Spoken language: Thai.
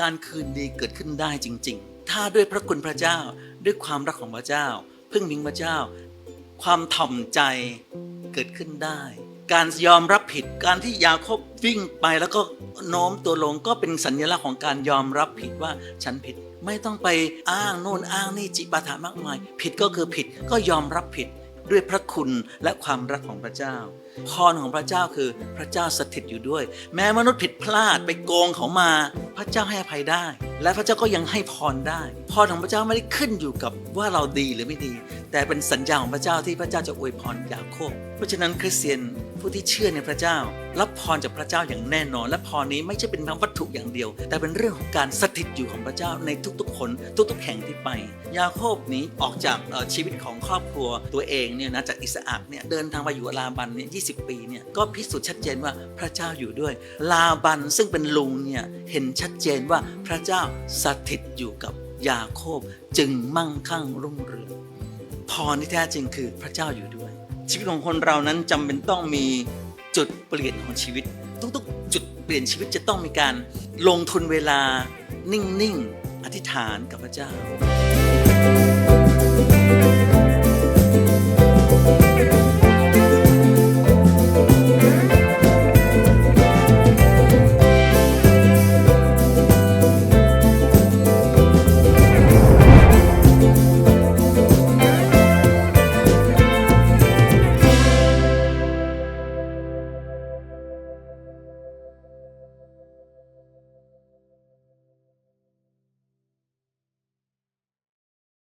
การคืนดีเกิดขึ้นได้จริง ๆ ถ้าด้วยพระคุณพระเจ้าด้วยความรักของพระเจ้า พึ่งพิงพระเจ้า ความถ่อมใจเกิดขึ้นได้ การยอมรับผิดการที่ยาคบวิ่งไปแล้วก็โน้มตัวลงก็เป็นสัญลักษณ์ของการยอมรับผิดว่าฉันผิดไม่ต้องไปอ้างโน่นอ้างนี่จิปาถามากมาย ผิดก็คือผิดก็ยอมรับผิดด้วยพระคุณและความรักของพระเจ้าพรของพระเจ้าคือพระเจ้าสถิตอยู่ด้วย แม้มนุษย์ผิดพลาดไปโกงเขามา ระเจ้าให้อภัยได้ และพระเจ้าก็ยังให้พรได้พรของพระเจ้าไม่ได้ขึ้นอยู่กับว่าเราดีหรือไม่ดี แต่เป็นสัญญาของพระเจ้าที่พระเจ้าจะอวยพรยาโคบ ราะฉะนั้นคริสเตียนผู้ที่เชื่อในพระเจ้า รับพรจากพระเจ้าอย่างแน่นอน และพรนี้ไม่ใช่เป็นเพียงวัตถุอย่างเดียว แต่เป็นเรื่องของการสถิตอยู่ของพระเจ้าในทุกๆ คน ทุกๆ แห่งที่ไป ยาโคบนี้ออกจากชีวิตของครอบครัวตัวเองเนี่ยนะจากอิสอักเนี่ยเดินทางไปอยู่ลาบันเนี่ยยีปีเนี่ยก็พิสูจน์ชัดเจนว่าพระเจ้าอยู่ด้วย ลาบันซึ่งเป็นลุงเนี่ยเห็นชัดเจนว่าพระเจ้าสถิตอยู่กับยาโคบจึงมั่งคั่งรุ่งเรืองพรที่แท้จริงคือพระเจ้าอยู่ด้วย ชีวิตของคนเรานั้นจำเป็นต้องมีจุดเปลี่ยนของชีวิต ทุกๆ จุดเปลี่ยนชีวิตจะต้องมีการลงทุนเวลานิ่งๆ อธิษฐานกับพระเจ้า